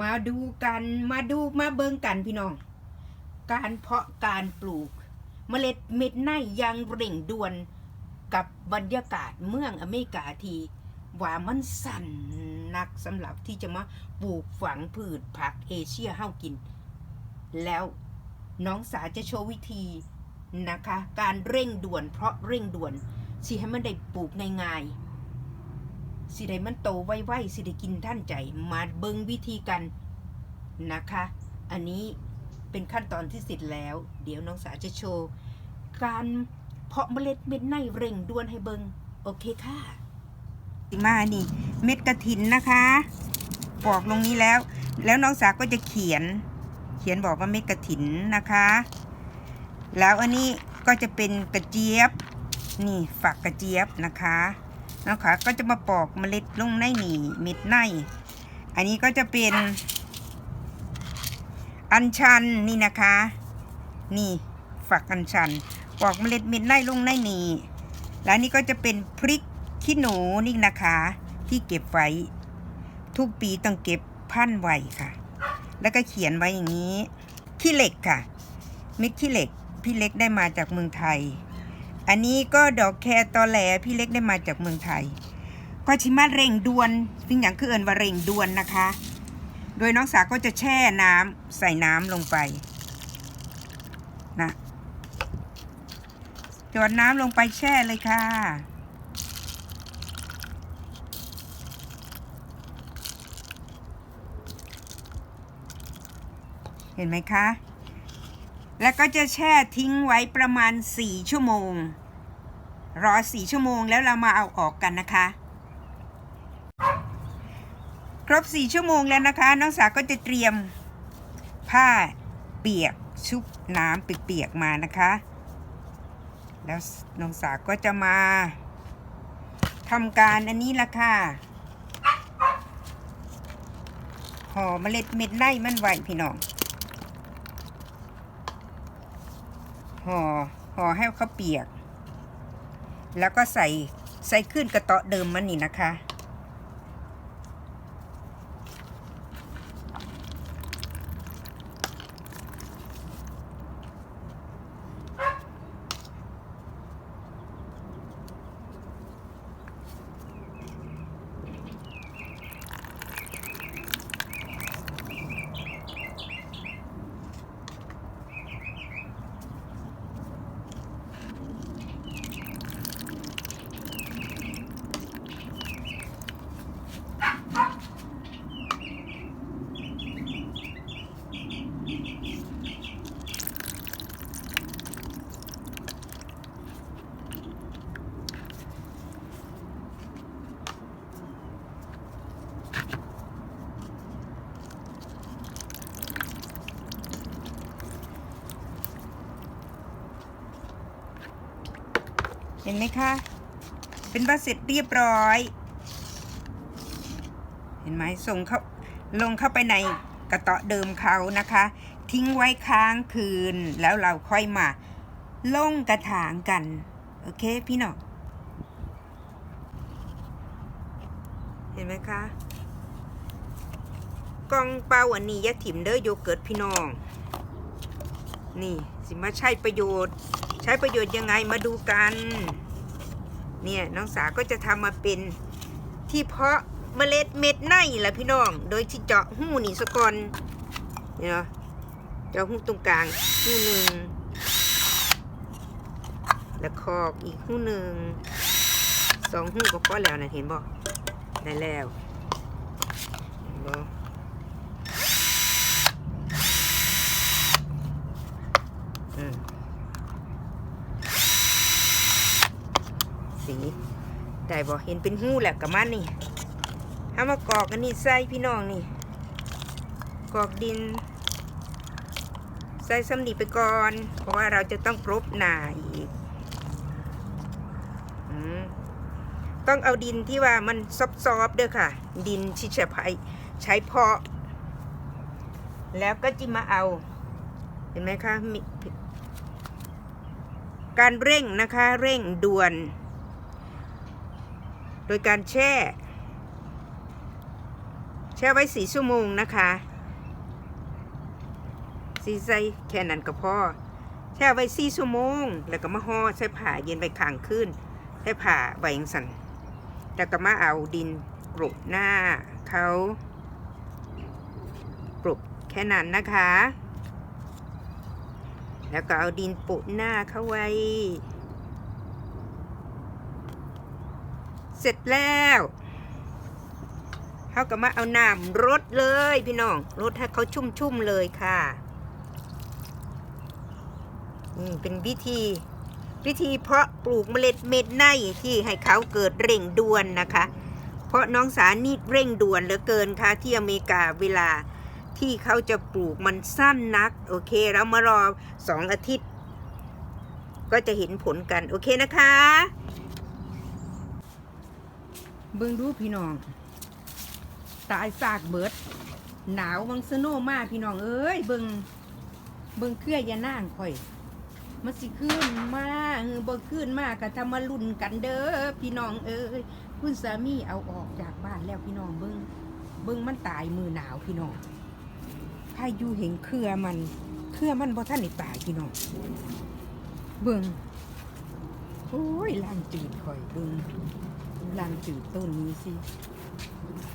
มาดูกันมาดูมาเบิ่งกันพี่น้อง การเพาะการปลูกเมล็ดเม็ดในยังเร่งด่วนกับบรรยากาศเมืองอเมริกาทีว่ามันสั่นนักสำหรับที่จะมาปลูกฝังพืชผักเอเชียเฮากิน แล้วน้องสาจะโชว์วิธีนะคะ การเร่งด่วนเพราะเร่งด่วนสิให้มันได้ปลูกง่ายๆ สิได้มันโตไวๆสิได้กินท่านใจ มาเบิงวิธีกันนะคะ อันนี้เป็นขั้นตอนที่เสร็จแล้ว เดี๋ยวน้องสาจะโชว์ การเพาะเมล็ดเม็ดในเร่งด่วนให้เบิงโอเคค่ะ มานี่ เม็ดกระถินนะคะปอกลงนี้แล้ว แล้วน้องสาก็จะเขียน เขียนบอกว่าเม็ดกระถินนะคะ แล้วอันนี้ก็จะเป็นกระเจี๊ยบ นี่ฝักกระเจี๊ยบนะคะ นะคะก็จะมาปอกเมล็ดลงในนี่เม็ดใน อันนี้ก็จะเป็น อัญชันนี่นะคะ นี่ฝักอัญชัน ปอกเมล็ดเม็ดในลงในนี่แล้วนี่ก็จะเป็นพริกขี้หนูนี่นะคะ ที่เก็บไว้ ทุกปีต้องเก็บพันไว้ค่ะ แล้วก็เขียนไว้อย่างนี้ขี้เหล็กค่ะเม็ดขี้เหล็กพี่เล็กได้มาจากเมืองไทย อันนี้ก็ดอกแคตอแหลพี่เล็กได้มาจากเมืองไทย ก็ชิมาเร่งด่วนสิ่งอย่างคือเอินว่าเร่งด่วนนะคะ โดยน้องสาวก็จะแช่น้ำใส่น้ำลงไปนะจอดน้ำลงไปแช่เลยค่ะ เห็นไหมคะ แล้วก็จะแช่ทิ้งไว้ประมาณ 4 ชั่วโมง รอ 4 ชั่วโมงแล้วเรามาเอาออกกันนะคะ ครบ 4 ชั่วโมงแล้วนะคะ น้องสาวก็จะเตรียมผ้าเปียกชุบน้ำเปียกๆมานะคะ แล้วน้องสาวก็จะมาทำการอันนี้ละค่ะห่อเมล็ดเม็ดไล่มันไหวพี่น้อง ห่อห่อให้เขาเปียก แล้วก็ใส่ใส่ขึ้นกระเตาะเดิมมันนี่นะคะ เห็นไหมคะ เป็นว่าเสร็จเรียบร้อย เห็นไหมส่งเข้าลงเข้าไปในกระเตาะเดิมเขานะคะ ทิ้งไว้ค้างคืนแล้วเราค่อยมาลงกระถางกัน โอเคพี่น้องเห็นไหมคะกล่องเปล่าอันนี้ยาถิ่มเด้อโยเกิร์ตพี่น้อง นี่ สิมาใช้ประโยชน์ ใช้ประโยชน์ยังไงมาดูกัน เนี่ยน้องสาก็จะทำมาเป็นที่เพาะเมล็ดเม็ดในแหละพี่น้อง โดยที่เจาะหูนี่สกอนเนี่ยเนาะเจาะหูตรงกลางหูหนึ่งแล้วคอกอีกหูหนึ่งสองหูก็พอแล้วนะเห็นบ่ได้แล้วบ ได้บอเห็นเป็นหูแหละกับมันนี่ถ้ามากรอกอันนี้ใส่พี่น้องนี่กรอกดิน ใส่สำนีไปก่อน เพราะว่าเราจะต้องกรบหนาอีกต้องเอาดินที่ว่ามันซอบๆเด้อค่ะ ดินที่จะใช้ใช้เพาะ แล้วก็จิมาเอา เห็นไหมคะมการเร่งนะคะ เร่งด่วน โดยการแช่ แช่ไว้สี่ชั่วโมงนะคะสีใส่แค่นั้นก็พอแช่ไว้สี่ชั่วโมง แล้วก็มาห่อใส่ผ้าเย็นไปข้างคืนใส่ผ้าไว้ยังสันแล้วก็มาเอาดินกรุบหน้าเขากรุบแค่นั้นนะคะ แล้วก็เอาดินปุหน้าเขาไว้ เสร็จแล้วเขาก็มาเอาน้ำรดเลยพี่น้องรดให้เขาชุ่มๆเลยค่ะนี่เป็นวิธีวิธีเพาะปลูกเมล็ดเม็ดในที่ให้เขาเกิดเร่งด่วนนะคะ เพราะน้องสานี่เร่งด่วนเหลือเกินค่ะที่อเมริกาเวลาที่เขาจะปลูกมันสั้นนัก โอเคเรามารอสองอาทิตย์ ก็จะเห็นผลกัน โอเคนะคะ เบิ่งดูพี่น้อง ตายซากเบิด หนาววังสโนมาพี่น้องเอ้ยเบิ่งเบิ่งเครื่อยานั่งข่อยมันสิขึ้นมาเออบ่ขึ้นมาก็ทำมาลุ่นกันเด้อพี่น้องเอ้ยคุณสามีเอาออกจากบ้านแล้วพี่น้องเบิ่งเบิ่งมันตายมือหนาวพี่น้องพายุเห็นเครือมัน เครือมันบ่ทันได้ตายพี่น้องเบิ่งโอ้ยล่างจืดข่อยเบิ่ง ลังจืดต้นนี้สิ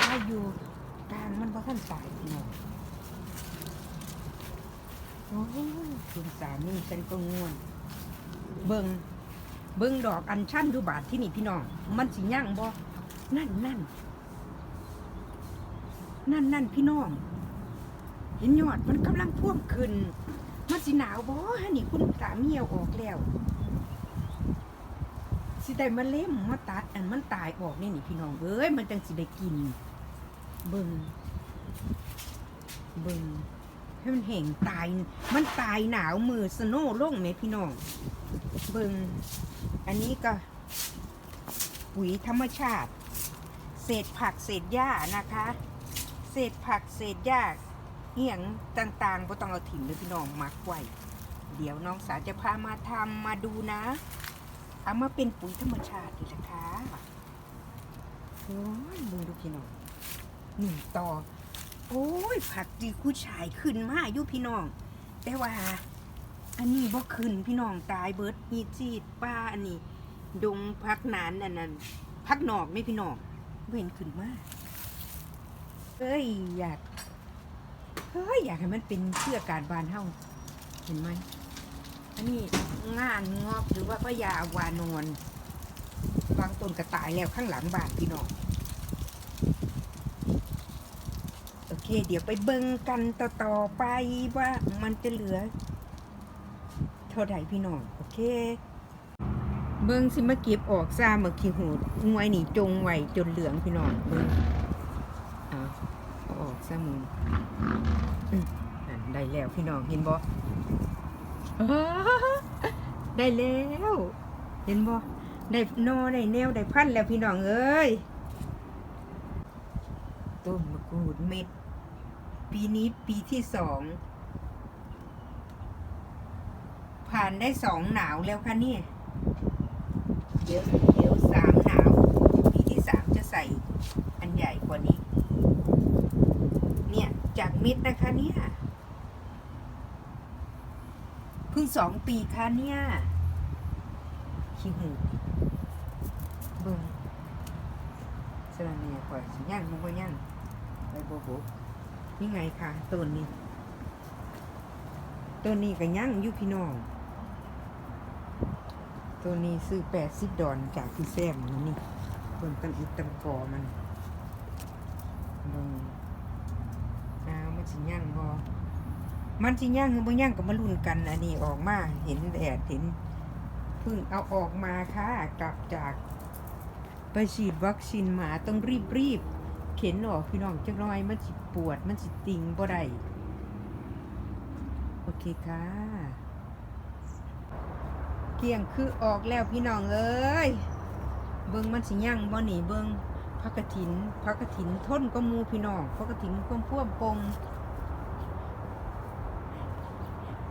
ถ้าอยู่กลางมันบ่ทันตายพี่น้องโอ้คุณสามีฉันก็ง่วน เบิงเบิงดอกอัญชันดูบาทที่นี่พี่น้อง มันสิย่างบ่นั่นนั่นนั่นนั่นพี่น้อง เห็นยอดมันกำลังท่วมขึ้น มันสิหนาวบ่ฮะนี่คุณสามีเอาออกแล้ว สิได้มาเล่มมาตัดอันมันตายออกนี่นี่พี่น้องเอ้ยมันจังสิได้กิน เบิ่งเบิ่งให้มันแห้งตาย มันตายหนาวมือสโนว์ลงไหมพี่น้อง เบิ่งอันนี้ก็ ปุ๋ยธรรมชาติ เศษผักเศษหญ้านะคะ เศษผักเศษหญ้าเหี่ยงต่างๆบ่ต้องเอาถิ่มเลยพี่น้องมักไว้ เดี๋ยวน้องสาวจะพามาทำมาดูนะ เอามาเป็นปุ๋ยธรรมชาติดีละคะโอ้ยดูดูพี่น้องหนึ่งต่อ โอ้ย ผักดีกู้ชายขึ้นมาอยู่พี่น้อง แต่ว่า อันนี้บ่ขึ้นพี่น้องตายเบิร์ดมีจีดป้าอันนี้ ดงพักนานอันนั้นพักนอกไม่พี่น้องเห็นขึ้นมากเอ้ยอยากเฮ้ยอยากให้มันเป็นเชื่อการบานเฮาเห็นไหม อันนี้งานงอกหรือว่าพญาวานอนบางต้นก็ตายแล้วข้างหลังบ้านพี่น้องโอเค เดี๋ยวไปเบิ่งกันต่อๆไปว่ามันจะเหลือ เท่าไหร่พี่น้องโอเค เบิ่งสิมาเก็บออกซ่ามาขี้หูงวยหนีจงไว้จนเหลืองพี่น้องเบิ่งเอาอออกซะมึงอืมนั่นได้แล้วพี่น้องเห็นบ่ ได้แล้ว เห็นบ่ได้นอได้แนวได้พันแล้วพี่น้องเอ้ยต้นมะกรูดเม็ด ปีนี้ปีที่สอง ผ่านได้สองหนาวแล้วค่ะเนี่ยเดี๋ยวเดี๋ยวสามหนาว ปีที่สามจะใส่อันใหญ่กว่านี้ เนี่ยจากเม็ดนะคะเนี่ย เพิ่ง สองปีค่ะเนี่ยขี้หูเบิ่งสลันเนียข่อยสิย่างมันก็ย่างไปโบโบนี่ไงค่ะต้นนี้ต้นนี้ก็ย่างอยู่พี่น้องต้นนี้ซื้อแปดสิบดอนจากพี่แซมนี่นี่เบิ่งตันอุดตันกอมันเบิ่งอ้าวมันสิย่างบ่ มันสิย่างหรือบ่ย่างก็มาลุ้นกัน อันนี้ออกมา เห็นแดดเห็นพิ่งเอาออกมาค่ะ กลับจากไปฉีดวัคซีนหมาต้องรีบรีบๆเข็นออกพี่น้องจังน้อย มันสิปวด มันสิติงบ่ได้โอเคค่ะเกี่ยงคือออกแล้วพี่น้องเอ้ยเบิ่งมันสิย่างบ่หนีเบิ่งพักกระถินพักกระถินทนก็มูพี่น้องพักกระถินพ่วมพ่วมปงห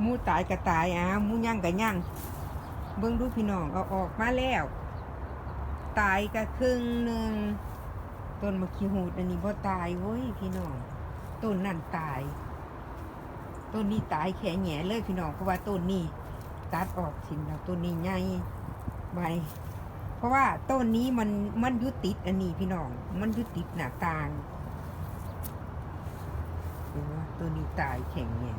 มูตายก็ตายอะมูย่างก็ย่างเบิ่งดูพี่น้องเอาออกมาแล้ว ตายก็ครึ่งหนึ่งต้นมะขีหูดอันนี้บ่ตายเว้ยพี่น้องต้นนั่นตายต้นนี้ตายแข็งแหง่เลยพี่น้องเพราะว่าต้นนี้ตัดออกทิ้งแล้วต้นนี้ใหญ่ใบเพราะว่าต้นนี้มันมันยุติดอันนี้พี่น้อง มันยุติดหน้าต่างเห็นว่าต้นนี้ตายแข็งแหง่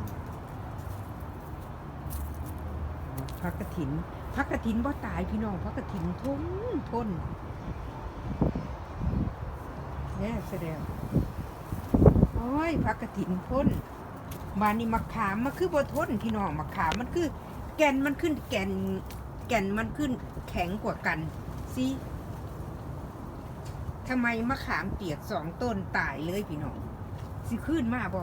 พักกระถินพักกระถินบ่ตายพี่น้องพักกระถินทนทนแน่แสดงโอ้ยพักกระถินพ้นบานนี้มะขามมันคือบ่ทนพี่น้องมะขามมันคือ แก่นมันขึ้นแก่น แก่นมันขึ้นแข็งกว่ากันสิทำไมมะขามเปียกสองต้นตายเลยพี่น้องสิขึ้นมาบ่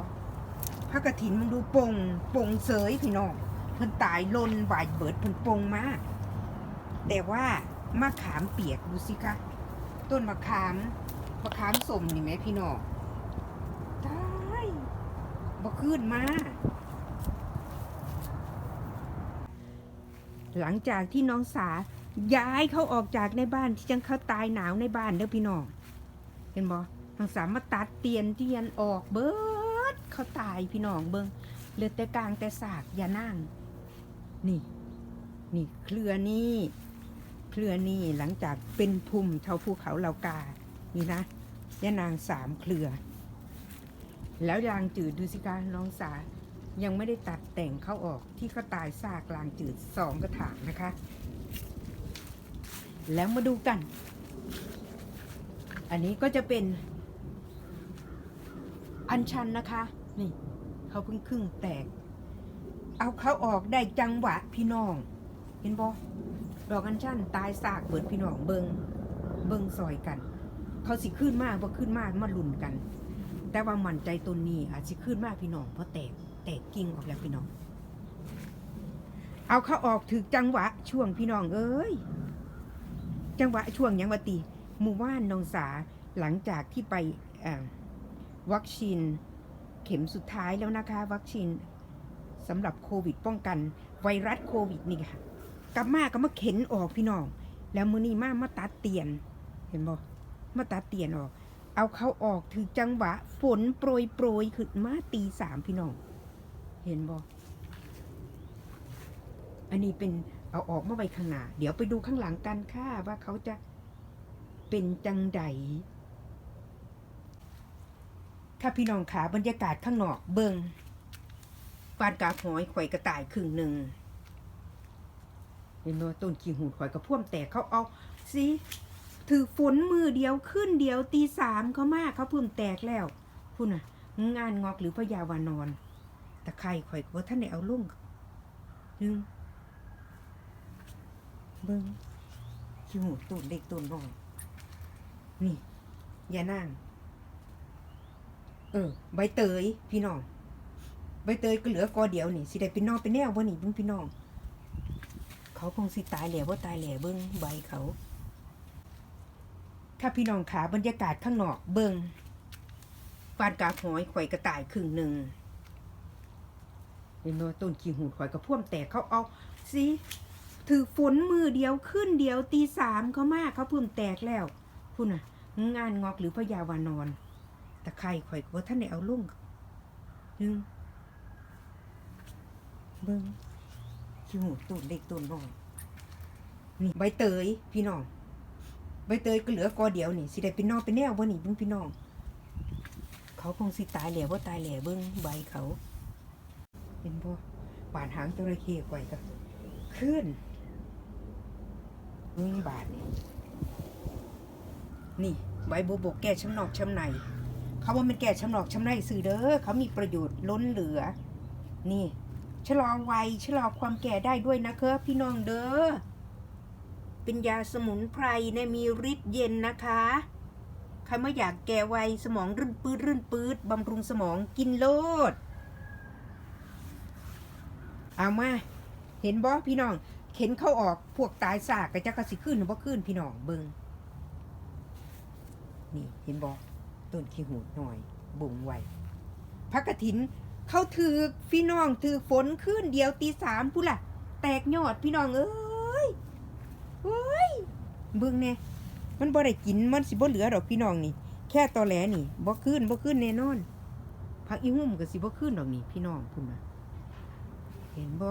พักกระถินมึงดูปงปงเสยพี่น้อง เพิ่นตายลนบายเบิดเพิ่นปงมาแต่ว่ามะขามเปียกดูสิคะต้นมะขามมะขามสมนี่ไหมพี่น้องตายบ่ขึ้นมาหลังจากที่น้องสาย้ายเขาออกจากในบ้านที่จังเขาตายหนาวในบ้านเด้อพี่น้องเห็นบ่น้องสามาตัดเตียนเตียนออกเบิดเขาตายพี่น้องเบิงเหลือแต่กลางแต่สากอย่านั่ง นี่ นี่เครือนี่เครือนี่หลังจากเป็นภูมิเท่าภูเขาเหล่ากา นี่นะยะนางสามเครือ แล้วยางจืดดูสิคะน้องสา ยังไม่ได้ตัดแต่งเข้าออกที่เขาตายซากลางจืดสองกระถางนะคะ แล้วมาดูกัน อันนี้ก็จะเป็น อันชันนะคะ นี่เขาเพิ่งครึ่งแตก เอาเขาออกได้จังหวะพี่น้อง เห็นบอดอกอัญชันตายซากเบิดพี่น้องเบิงเบิงซอยกัน เขาสิขึ้นมากบ่ขึ้นมากมาลุ่นกัน แต่ว่ามั่นใจตนนี้อาจจะขึ้นมากพี่น้องเพราะแตกแตกกิ่งออกแล้วพี่น้อง เอาเขาออกถึกจังหวะช่วงพี่น้องเอ้ยจังหวะช่วงยังวตีหมู่บ้านนองสาหลังจากที่ไปวัคซีนเข็มสุดท้ายแล้วนะคะ วัคซีน สำหรับโควิดป้องกันไวรัสโควิดนี่ค่ะกลับมาก็มาเข็นออกพี่น้อง แล้วมือนี้มามาตัดเตียน เห็นบ่มาตัดเตียนออก เอาเขาออกถึงจังหวะ ฝนโปรยโปรยขึ้นมาตีสามพี่น้อง เห็นบ่อันนี้เป็นเอาออกมาไว้ข้างหน้า เดี๋ยวไปดูข้างหลังกันค่ะว่าเขาจะเป็นจังใดค่ะพี่น้องขาบรรยากาศข้างนอกเบิง ฟานกาหอยข่อยกระต่ายครึ่งหนึ่งเห็นบ่ต้นขี้หูข่อยกระพ่วมแตกเขาเอาสิถือฝนมือเดียวขึ้นเดียวตีสามเขามากเขาพิ่มแตกแล้วพุ่นน่ะ งานงอกหรือพยาวานอนแตะไครข่อยก็บ่ท่านได้เอาลุ่งหนึ่งเบิ้งขี้หูต้นเล็กต้นน้อยนี่อย่านั่งเออ ใบเตยพี่น้อง ใบเตยก็เหลือกอเดียวนี่สิได้เป็นนอกเป็นแนวบ่นี่เบิ่งพี่น้อง เขาคงสิตายแหล่ว่าตายแหล่เบิ้งใบเขา ถ้าพี่น้องขาบรรยากาศข้างนอกเบิ้งฟานกาหอยข่อยกระต่ายครึ่งหนึ่งเห็นบ่ต้นขี้หูดข่อยกระพ่วมแตกเขาเอาสิถือฝนมือเดียวขึ้นเดียวตีสามเขามากเขาเพิ่มแตกแล้วพุ่นน่ะ งานงอกหรือพยาวานอน แตะไครข่อยก็บ่ท่านได้เอาลุ่งหนึ่ง เบิ้งขี้หูตูดเล็กตูดน้อยนี่ใบเตยพี่น้อง ใบเตยก็เหลือกอเดียวนี่สิได้เป็นนอกเป็นแนวบ่นี่เบิ่งพี่น้อง เขาคงสิตายแหล่บ่ตายแหล่เบิ่งใบเขาเห็นบ่ปานหางจระเข้ไว้ก็ขึ้นเบิ่งบาทนี่นี่ใบบัวบกแก้ช้ำนอกช้ำในเขาว่ามันแก้ช้ำนอกช้ำในสื่อเด้อเขามีประโยชน์ล้นเหลือ นี่ ชะลอวัยชะลอความแก่ได้ด้วยนะครับพี่น้องเด้อ เป็นยาสมุนไพรเนี่ยมีฤทธิ์เย็นนะคะใครไม่อยากแก่วัยสมองรื่นปืดรื่นปืดบำรุงสมองกินโลด เอามา เห็นบ่พี่น้อง เข็นเข้าออกพวกตายซากกระจักกระสิขึ้นหรือบ่าขึ้นพี่น้องเบิงนี่เห็นบ่ต้นขี้หูดหน่อยบ่งไวพักกระถิน เขาถือพี่น้องถือฝนขึ้นเดียวตีสามพูดล่ะ แตกยอดพี่น้องเอ้ยเฮ้ยเบิ่งเนี่ยมันบ่ได้กินมันสิบ่เหลือดอกพี่น้องนี่ แค่ตอแหลนี่บ่ขึ้นบ่ขึ้นแน่นอนพักอีหุ่มก็สิบ่ขึ้นดอกนี่พี่น้องพุ่นน่ะเห็นบ่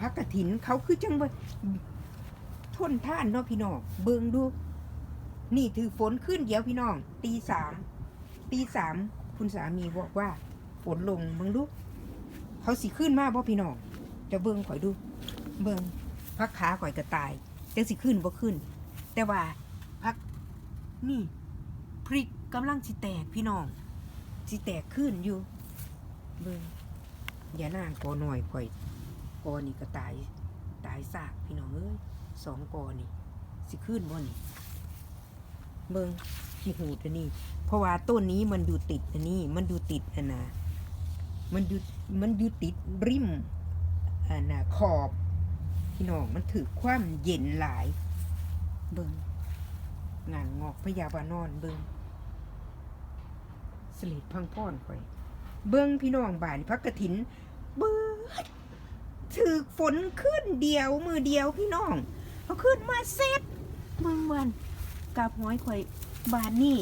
พักกระถินเขาคือจังบ่ทนท่านเนาะพี่น้องเบิ่งดู นี่ถือฝนขึ้นเดี๋ยวพี่น้องตีสามตีสามคุณสามีบอกว่า ฝนลงเบิ่งดูเขาสิขึ้นมากบ่พี่น้องจะเบิ่งข่อยดู เบิ่งพักขาข่อยก็ตายจังสิขึ้นบ่ขึ้น แต่ว่าพักนี่พริกกำลังสิแตกพี่น้องสิแตกขึ้นอยู่ เบิ่งอย่านางกอหน่อยข่อยกอนี่ก็ตายตายซากพี่น้องเอ้ยสองกอนี่ สิขึ้นบ่นี่เบิ่งขี้หูดอันนี้ เพราะว่าต้นนี้มันอยู่ติดอันนี้ มันอยู่ติดอันน่ะ มันอยู่มันอยู่ติดริมอันน่ะขอบพี่น้องมันถือความเย็นหลาย เบิ่งงานงอกพยาบานอนเบิ่งสลิดพังพ่อนข่อยเบิ่งพี่น้องบ้านพักกระถิน เบิ่งถือฝนขึ้นเดียวมือเดียวพี่น้องเขาขึ้นมาเซ็ตเบิ่งวันกับห้อยข่อยบานนี่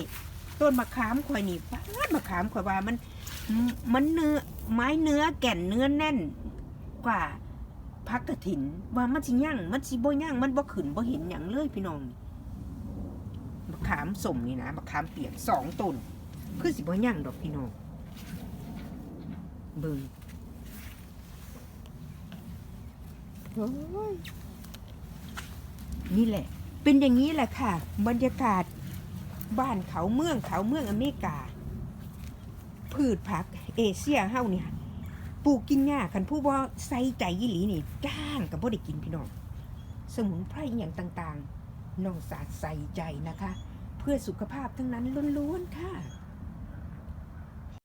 ต้นมะขามข่อยนี่บ้านมะขามข่อยว่ามัน มันเนื้อไม้เนื้อแก่นเนื้อแน่นกว่าพักกระถิน ว่ามันสิย่างมันสิบ่ย่างมันบ่ขึ้นบ่เห็นหยังเลยพี่น้องมะขามสมนี่นะมะขามเปียกสองต้นคือสิบ่ย่างดอกพี่น้องเบิ่งนี่แหละ เป็นอย่างนี้แหละค่ะ บรรยากาศบ้านเขาเมืองเขาเมืองอเมริกา พืชผัก เอเชียเฮาเนี่ยปลูกกินยากคันผู้บ่ใส่ใจยี่หลีนี่จ้างกับบ่ได้กินพี่น้อง สมุนไพรอย่างต่างๆน้องสาดใส่ใจนะคะ เพื่อสุขภาพทั้งนั้นล้วนๆค่ะ